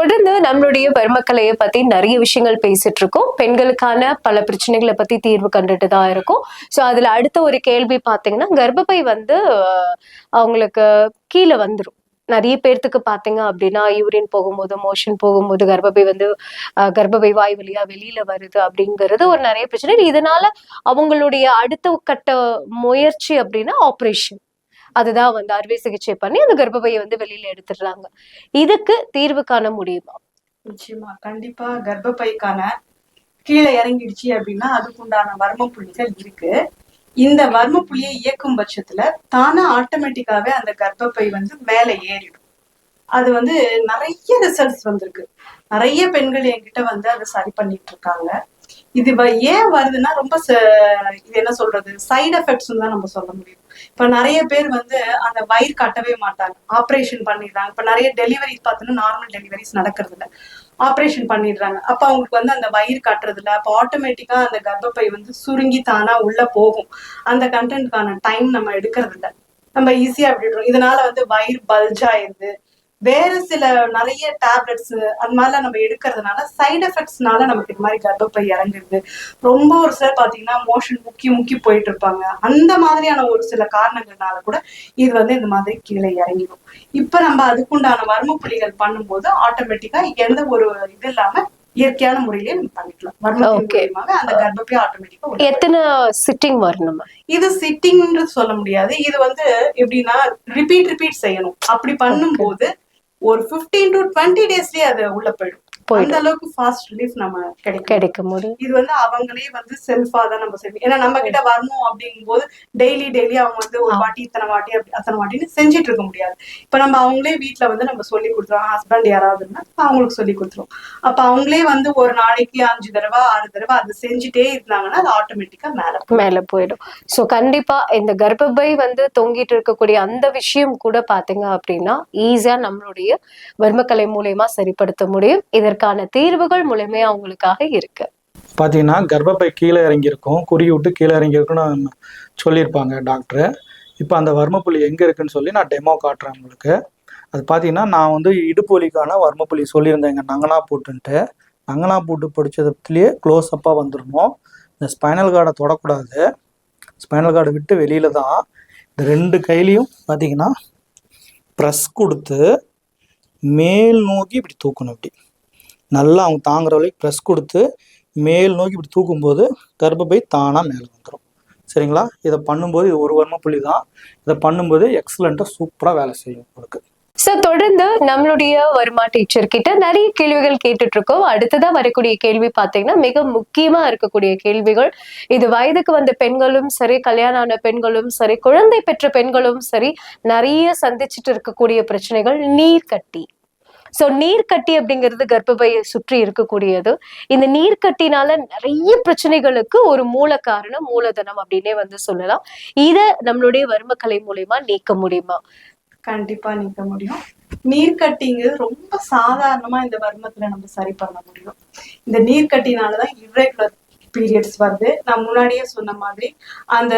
தொடர்ந்து நம்மளுடைய பெருமக்களையை பத்தி நிறைய விஷயங்கள் பேசிட்டு இருக்கோம் பெண்களுக்கான பல பிரச்சனைகளை பத்தி தீர்வு கண்டுட்டு தான் இருக்கும். ஸோ அதுல அடுத்த ஒரு கேள்வி பாத்தீங்கன்னா கர்ப்பப்பை வந்து அவங்களுக்கு கீழே வந்துடும் நிறைய பேர்த்துக்கு பார்த்தீங்க அப்படின்னா யூரின் போகும்போது மோஷன் போகும்போது கர்ப்பப்பை வந்து கர்ப்பப்பை வாய் வழியா வெளியில வருது அப்படிங்கிறது ஒரு நிறைய பிரச்சனை. இதனால அவங்களுடைய அடுத்த கட்ட முயற்சி அப்படின்னா ஆப்ரேஷன் அதுதான் வந்து அறுவை சிகிச்சை பண்ணி அந்த கர்ப்பப்பையை வந்து வெளியில எடுத்துடுறாங்க. இதுக்கு தீர்வு காண முடியுமா? நிச்சயமா. கண்டிப்பா கர்ப்பப்பைக்கான கீழே இறங்கிடுச்சு அப்படின்னா அதுக்குண்டான வர்ம புள்ளிகள் இருக்கு. இந்த வர்ம புள்ளியை இயக்கும் பட்சத்துல தானா ஆட்டோமேட்டிக்காவே அந்த கர்ப்பப்பை வந்து மேலே ஏறிடும். அது வந்து நிறைய ரிசல்ட்ஸ் வந்திருக்கு. நிறைய பெண்கள் என்கிட்ட வந்து அதை சரி பண்ணிட்டு இருக்காங்க. இது வ- ஏன் வருதுன்னா ரொம்ப ச- இது என்ன சொல்றது? சைடு எஃபெக்ட்ஸ் தான் நம்ம சொல்ல முடியும். இப்ப நிறைய பேர் வந்து அந்த வயிறு கட்டவே மாட்டாங்க. ஆப்ரேஷன் பண்ணிடுறாங்க. இப்ப நிறைய டெலிவரி பார்த்தோன்னா நார்மல் டெலிவரிஸ் நடக்கிறது இல்ல ஆப்ரேஷன் பண்ணிடுறாங்க. அப்ப அவங்களுக்கு வந்து அந்த வயிறு கட்டுறது இல்ல அப்ப ஆட்டோமேட்டிக்கா அந்த கர்ப்பப்பை வந்து சுருங்கி தானா உள்ள போகும். அந்த கண்டென்ட்கான டைம் நம்ம எடுக்கிறது இல்ல நம்ம ஈஸியா விட்டுடுறோம். இதனால வந்து வயிறு பல்ஜ் ஆயிருது. வேற சில நிறைய டேப்லெட்ஸ் அது மாதிரிலாம் நம்ம எடுக்கிறதுனால சைடு எஃபெக்ட்ஸ்னால நமக்கு இது மாதிரி கர்ப்பப்பை இறங்குறது ரொம்ப ஒரு சிலர் பாத்தீங்கன்னா மோஷன் முக்கி முக்கி போயிட்டு இருப்பாங்க. அந்த மாதிரியான ஒரு சில காரணங்கள்னால கூட இது வந்து இந்த மாதிரி கீழே இறங்கிடும். இப்ப நம்ம அதுக்குண்டான வர்ம புள்ளிகள் பண்ணும்போது ஆட்டோமேட்டிக்கா எந்த ஒரு இது இல்லாம இயற்கையான முறையிலே நம்ம பண்ணிக்கலாம். மூலியமாக அந்த கர்ப்பப்பை ஆட்டோமேட்டிக்கா எத்தனை சிட்டிங் வரணும்? இது சிட்டிங்ன்றது சொல்ல முடியாது. இது வந்து எப்படின்னா ரிப்பீட் ரிப்பீட் செய்யணும். அப்படி பண்ணும்போது ஒரு 15 டு டுவெண்ட்டி டேஸ்லயே அது உள்ள போயிடும் போயிடும். அந்த அளவுக்கு ஃபாஸ்ட் ரிலீஃப் நம்ம கிடைக்கும். கிடைக்க முடியும் இது வந்து அவங்களே வந்து செல்ஃபா தான் நம்ம செய்யணும் ஏன்னா நம்ம கிட்ட வரணும் அப்படிங்கும்போது டெய்லி டெய்லி அவங்க வந்து ஒரு வாட்டி இத்தனை வாட்டி அப்படி அத்தனை வாட்டின்னு செஞ்சுட்டு இருக்க முடியாது. இப்ப நம்ம அவங்களே வீட்ல வந்து நம்ம சொல்லி கொடுத்துருவோம் ஹஸ்பண்ட் யாராவது இருந்தா அவங்களுக்கு சொல்லி கொடுத்துருவோம். அப்ப அவங்களே வந்து ஒரு நாளைக்கு அஞ்சு தடவை ஆறு தடவை அது செஞ்சுட்டே இருந்தாங்கன்னா அது ஆட்டோமேட்டிக்கா மேல. மேல போயிடும். சோ கண்டிப்பா இந்த கர்ப்பப்பை வந்து தொங்கிட்டு இருக்கக்கூடிய அந்த விஷயம் கூட பாத்தீங்க அப்படின்னா ஈஸியா நம்மளுடைய வர்மக்கலை மூலியமா சரிப்படுத்த முடியும். அதற்கான தீர்வுகள் மூலமே அவங்களுக்காக இருக்கு. பார்த்தீங்கன்னா கர்ப்பப்பை கீழே இறங்கியிருக்கும் குறுகி விட்டு கீழே இறங்கியிருக்குன்னு சொல்லியிருப்பாங்க டாக்டரு. இப்போ அந்த வர்மப்புள்ளி எங்கே இருக்குன்னு சொல்லி நான் டெமோ காட்டுறேன் உங்களுக்கு. அது பார்த்தீங்கன்னா நான் வந்து இடுப்பு வலிக்கான வர்மப்புள்ளி சொல்லியிருந்தேங்க நங்கனா போட்டுன்ட்டு. நங்கனா போட்டு பிடிச்சதுலேயே க்ளோஸ் அப்பாக வந்துடணும். இந்த ஸ்பைனல் கார்டை தொடக்கூடாது. ஸ்பைனல் கார்டை விட்டு வெளியில தான். இந்த ரெண்டு கையிலையும் பார்த்தீங்கன்னா ப்ரெஸ் கொடுத்து மேல் நோக்கி இப்படி தூக்கணும் இப்படி. நல்லா அவங்க தாங்குற வரைக்கும் ப்ரெஸ் கொடுத்து மேல் நோக்கி இப்படி தூக்கும்போது கர்ப்பப்பை தானாக மேலே வந்துடும் சரிங்களா? இதை பண்ணும்போது இது ஒரு வர்ம புள்ளி தான் இதை பண்ணும்போது எக்ஸலண்ட்டாக சூப்பராக வேலை செய்யும் உங்களுக்கு. ஸோ தொடர்ந்து நம்மளுடைய வருமா டீச்சர் கிட்ட நிறைய கேள்விகள் கேட்டுட்டு இருக்கோம் அடுத்ததான் வரக்கூடிய கேள்வி பார்த்தீங்கன்னா மிக முக்கியமா இருக்கக்கூடிய கேள்விகள். இது வயதுக்கு வந்த பெண்களும் சரி கல்யாணம் ஆன பெண்களும் சரி குழந்தை பெற்ற பெண்களும் சரி நிறைய சந்திச்சுட்டு இருக்கக்கூடிய பிரச்சனைகள். நீர் கட்டி ஸோ நீர்க்கட்டி அப்படிங்கிறது கர்ப்பப்பையை சுற்றி இருக்கக்கூடியது. இந்த நீர்க்கட்டினால நிறைய பிரச்சனைகளுக்கு ஒரு மூல காரணம் மூலதனம் அப்படின்னே வந்து சொல்லலாம். இதை நம்மளுடைய வர்மக்கலை மூலியமா நீக்க முடியுமா? கண்டிப்பா நீக்க முடியும். நீர்க்கட்டிங்கிறது ரொம்ப சாதாரணமா இந்த வர்மத்துல நம்ம சரி பண்ண முடியும். இந்த நீர்க்கட்டினாலதான் irregular பீரியட்ஸ் வருது நான் முன்னாடியே சொன்ன மாதிரி அந்த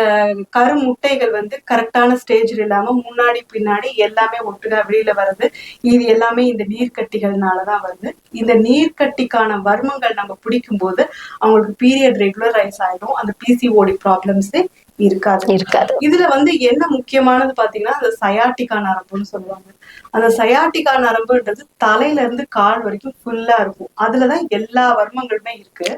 கரு முட்டைகள் வந்து கரெக்டான ஸ்டேஜில் இல்லாம முன்னாடி பின்னாடி எல்லாமே ஒட்டுகா வெளியில வருது இது எல்லாமே இந்த நீர்க்கட்டிகள்னாலதான் வருது. இந்த நீர்க்கட்டிக்கான வர்மங்கள் நம்ம பிடிக்கும் போது அவங்களுக்கு பீரியட் ரெகுலரைஸ் ஆயிடும். அந்த பிசிஓடி ப்ராப்ளம்ஸ் இருக்காது. இருக்காது. இதுல வந்து என்ன முக்கியமானது பாத்தீங்கன்னா அந்த சயாட்டிகா நரம்புன்னு சொல்லுவாங்க. அந்த சயாட்டிகா நரம்புன்றது தலையில இருந்து கால் வரைக்கும் ஃபுல்லா இருக்கும். அதுலதான் எல்லா வர்மங்களுமே இருக்கு.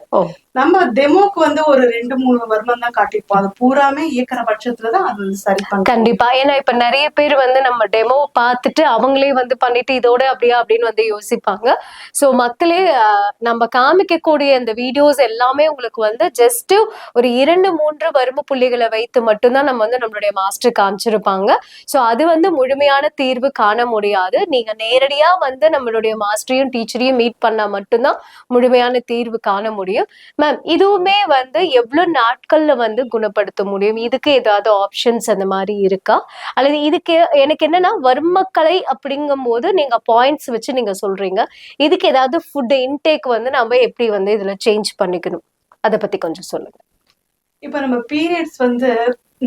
நம்ம டெமோக்கு வந்து ஒரு ரெண்டு மூணு வர்மம் தான் காட்டியிருப்போம். அது பூராமே இயக்கிற பட்சத்துலதான் அது சரி பண்ணும். கண்டிப்பா. ஏன்னா இப்ப நிறைய பேர் வந்து நம்ம டெமோ பார்த்துட்டு அவங்களே வந்து பண்ணிட்டு இதோட அப்படியா அப்படின்னு வந்து யோசிப்பாங்க. சோ மக்களே நம்ம காமிக்கக்கூடிய இந்த வீடியோஸ் எல்லாமே உங்களுக்கு வந்து ஜஸ்ட் ஒரு இரண்டு மூன்று வறுமை புள்ளிகளை வைத்து மட்டும்தான் நம்ம வந்து நம்மளுடைய மாஸ்டர் காமிச்சிருப்பாங்க. சோ அது வந்து முழுமையான தீர்வு காண முடியாது. நீங்க நேரடியா வந்து நம்மளுடைய மாஸ்டரையும் டீச்சரையும் மீட் பண்ணா மட்டும்தான் முழுமையான தீர்வு காண முடியும். மேம் இதுவுமே வந்து எவ்வளவு நாட்கள்ல வந்து குணப்படுத்த முடியும்? இதுக்கு ஏதாவது ஆப்ஷன்ஸ் அந்த மாதிரி இருக்கா? அல்லது இதுக்கு எனக்கு என்னன்னா வர்மக்கலை அப்படிங்கும் போது நீங்க பாயிண்ட்ஸ் வச்சு நீங்க சொல்றீங்க. இதுக்கு ஏதாவது ஃபுட் இன்டேக் வந்து நம்ம எப்படி வந்து இதுல சேஞ்ச் பண்ணிக்கணும்? அதை பத்தி கொஞ்சம் சொல்லுங்க. இப்ப நம்ம பீரியட்ஸ் வந்து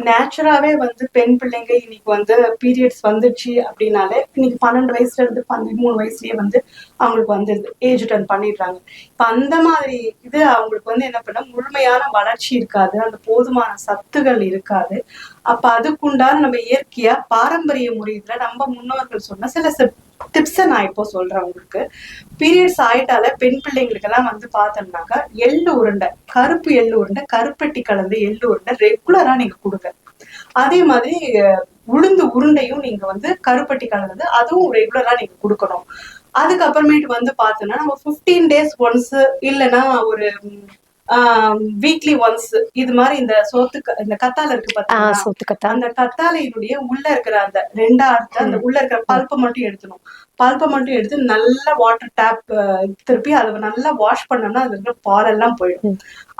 நேச்சுராவே வந்து பெண் பிள்ளைங்க இன்னைக்கு வந்து பீரியட்ஸ் வந்துச்சு அப்படின்னாலே இன்னைக்கு பன்னெண்டு வயசுல இருந்து பதிமூணு வயசுலயே வந்து அவங்களுக்கு வந்து ஏஜ் அட்டன் பண்ணிடுறாங்க. இப்ப அந்த மாதிரி இது அவங்களுக்கு வந்து என்ன பண்ண முழுமையான வளர்ச்சி இருக்காது. அந்த போதுமான சத்துகள் இருக்காது. அப்ப அதுக்குண்டான நம்ம இயற்கையா பாரம்பரிய முறையில நம்ம முன்னோர்கள் சொன்ன சில டிப்ஸை நான் இப்போ சொல்கிறேன் உங்களுக்கு. பீரியட்ஸ் ஆயிட்டால பெண் பிள்ளைங்களுக்கு எல்லாம் வந்து பார்த்தோம்னாக்கா எள்ளு உருண்டை கருப்பு எள்ளு உருண்டை கருப்பட்டி கலந்து எள்ளு உருண்டை ரெகுலரா நீங்க கொடுங்க. அதே மாதிரி உளுந்து உருண்டையும் நீங்க வந்து கருப்பட்டி கலந்து அதுவும் ரெகுலரா நீங்க கொடுக்கணும். அதுக்கப்புறமேட்டு வந்து பார்த்தோம்னா நம்ம 15 டேஸ் ஒன்ஸ் இல்லைன்னா ஒரு வீக்லி ஒன்ஸ் இது மாதிரி இந்த சோத்து இந்த கத்தால இருக்கு ஆஹ் பாத்தீங்களா? சொத்துக்கத்தான் அந்த கத்தாழையினுடைய உள்ள இருக்கிற அந்த ரெண்டா அறுத்து அந்த உள்ள இருக்கிற பல்ப்பை மட்டும் எடுத்துணும். பல்ப்பை மட்டும் எடுத்து நல்லா வாட்டர் டேப் திருப்பி அதை நல்லா வாஷ் பண்ணோம்னா அதுல இருக்கிற பாலெல்லாம் போயிடும்.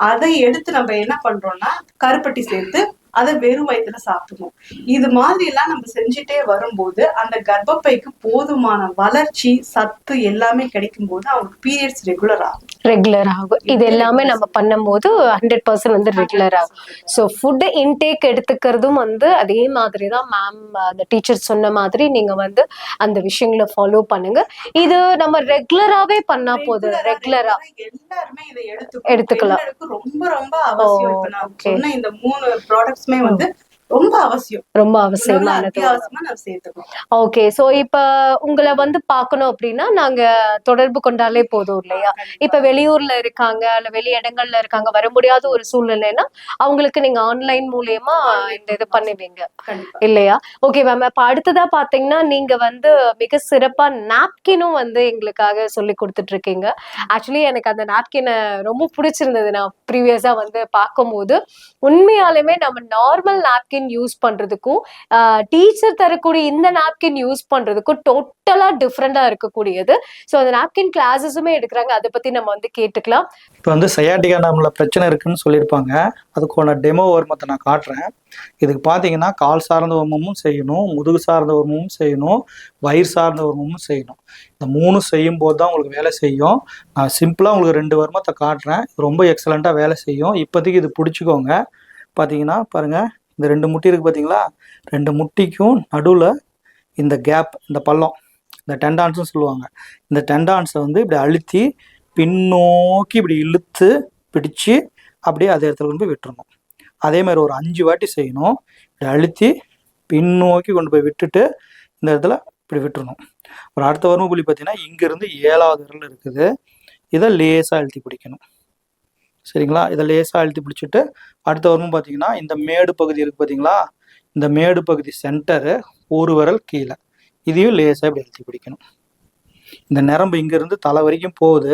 அதை எடுத்து நம்ம என்ன பண்றோம்னா கருப்பட்டி சேர்த்து அதை வெறும் வயிற்றுல சாப்பிடணும். இது மாதிரி எல்லாம் நம்ம செஞ்சுட்டே வரும்போது அந்த கர்ப்பப்பைக்கு போதுமான வளர்ச்சி சத்து எல்லாமே கிடைக்கும் போது அவங்களுக்கு பீரியட்ஸ் ரெகுலர் ஆகும். ரெகுலர் ஆகும். இது எல்லாமே நம்ம பண்ணும்போது ஹண்ட்ரட் பர்சன்ட் வந்து ரெகுலர் ஆகும். ஸோ ஃபுட் இன்டேக் எடுத்துக்கிறதும் வந்து அதே மாதிரி தான் மேம் அந்த டீச்சர் சொன்ன மாதிரி நீங்க வந்து அந்த விஷயங்களை ஃபாலோ பண்ணுங்க. இது நம்ம ரெகுலராகவே பண்ணா போதும். ரெகுலரா எல்லாருமே இதை எடுத்துக்கணும். எடுத்துக்கலாம். ரொம்ப ரொம்ப அவசியம். இந்த மூணு ப்ராடக்ட்ஸ்மே வந்து ரொம்ப அவசியம். ரொம்ப சேர்த்துக்கணும். ஓகே சோ இப்ப உங்களை வந்து பார்க்கணும் அப்படின்னா நாங்க தொடர்பு கொண்டாலே போதும் இல்லையா? இப்ப வெளியூர்ல இருக்காங்க இல்ல வெளி இடங்கள்ல இருக்காங்க வர முடியாத ஒரு சூழ்நிலைன்னா அவங்களுக்கு நீங்க ஆன்லைன் மூலியமா இந்த இது பண்ணுவீங்க. இல்லையா? ஓகே மேம் இப்ப அடுத்ததா பாத்தீங்கன்னா நீங்க வந்து மிக சிறப்பா நாப்கினும் வந்து எங்களுக்காக சொல்லி கொடுத்துட்டு இருக்கீங்க ஆக்சுவலி எனக்கு அந்த நாப்கினை ரொம்ப பிடிச்சிருந்தது நான் ப்ரீவியஸா வந்து பார்க்கும்போது. உண்மையாலுமே நம்ம நார்மல் நாப்கின் யூஸ் பண்றதுக்கும் டீச்சர் தரக்கூடிய இந்த நாப்கின் யூஸ் பண்றதுக்கும் டோட்டலா டிஃப்ரெண்டா இருக்கக்கூடியது. ஸோ அந்த நாப்கின் கிளாஸஸுமே எடுக்கிறாங்க. அதை பத்தி நம்ம வந்து கேட்டுக்கலாம். இப்போ வந்து சயாட்டிகா நம்மள பிரச்சனை இருக்குன்னு சொல்லியிருப்பாங்க. அதுக்கான டெமோ வர்மத்தை நான் காட்டுறேன். இதுக்கு பார்த்தீங்கன்னா கால் சார்ந்த ஓர்மமும் செய்யணும் முதுகு சார்ந்த ஓர்மமும் செய்யணும் வயிறு சார்ந்த ஓர்மமும் செய்யணும். இந்த மூணு செய்யும் போது தான் உங்களுக்கு வேலை செய்யும். நான் சிம்பிளாக உங்களுக்கு ரெண்டு வர்மத்தை காட்டுறேன். ரொம்ப எக்ஸலண்ட்டாக வேலை செய்யும். இப்போதைக்கு இது பிடிச்சிக்கோங்க. பார்த்தீங்கன்னா பாருங்கள் இந்த ரெண்டு முட்டி இருக்குது பார்த்தீங்களா ரெண்டு முட்டிக்கும் நடுவில் இந்த கேப் இந்த பள்ளம் இந்த டெண்டான்ஸ்னு சொல்லுவாங்க. இந்த டெண்டான்ஸை வந்து இப்படி அழுத்தி பின்னோக்கி இப்படி இழுத்து பிடிச்சு அப்படியே அதே இடத்துல கொண்டு போய் விட்டுறணும். அதே மாதிரி ஒரு அஞ்சு வாட்டி செய்யணும். இப்படி அழுத்தி பின்னோக்கி கொண்டு போய் விட்டுட்டு இந்த இடத்துல இப்படி விட்டுறணும். ஒரு அடுத்த வறுமை பார்த்தீங்கன்னா இங்கேருந்து ஏழாவது விரல் இருக்குது. இதை லேசாக அழுத்தி பிடிக்கணும். சரிங்களா? இதை லேசாக அழுத்தி பிடிச்சிட்டு அடுத்த வறுமை பார்த்தீங்கன்னா இந்த மேடு பகுதி இருக்குது பார்த்தீங்களா? இந்த மேடு பகுதி சென்டரு ஒரு விரல் கீழே. இதையும் லேசாக இப்படி அழுத்தி பிடிக்கணும். இந்த நரம்பு இங்கேருந்து தலை வரைக்கும் போகுது.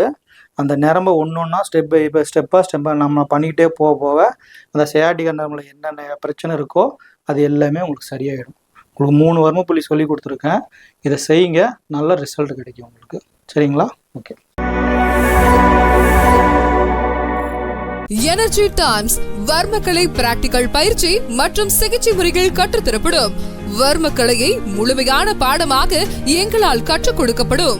அந்த நரம்பை ஒன்று ஒன்றா ஸ்டெப் பை இப்போ ஸ்டெப்பாக ஸ்டெப்பாக நம்ம பண்ணிக்கிட்டே போக போக அந்த சயாட்டிகா நரம்பில் என்னென்ன பிரச்சனை இருக்கோ அது எல்லாமே உங்களுக்கு சரியாயிடும். உங்களுக்கு மூணு வரும புள்ளி சொல்லி கொடுத்துருக்கேன். இதை செய்யுங்க. நல்ல ரிசல்ட் கிடைக்கும் உங்களுக்கு. சரிங்களா? ஓகே எனர்ஜி டைம்ஸ் வர்மக்கலை பிராக்டிகல் பயிற்சி மற்றும் சிகிச்சை முறைகள் கற்றுத்தரப்படும் வர்மக்கலையை முழுமையான பாடமாக எங்களால் கற்றுக் கொடுக்கப்படும்.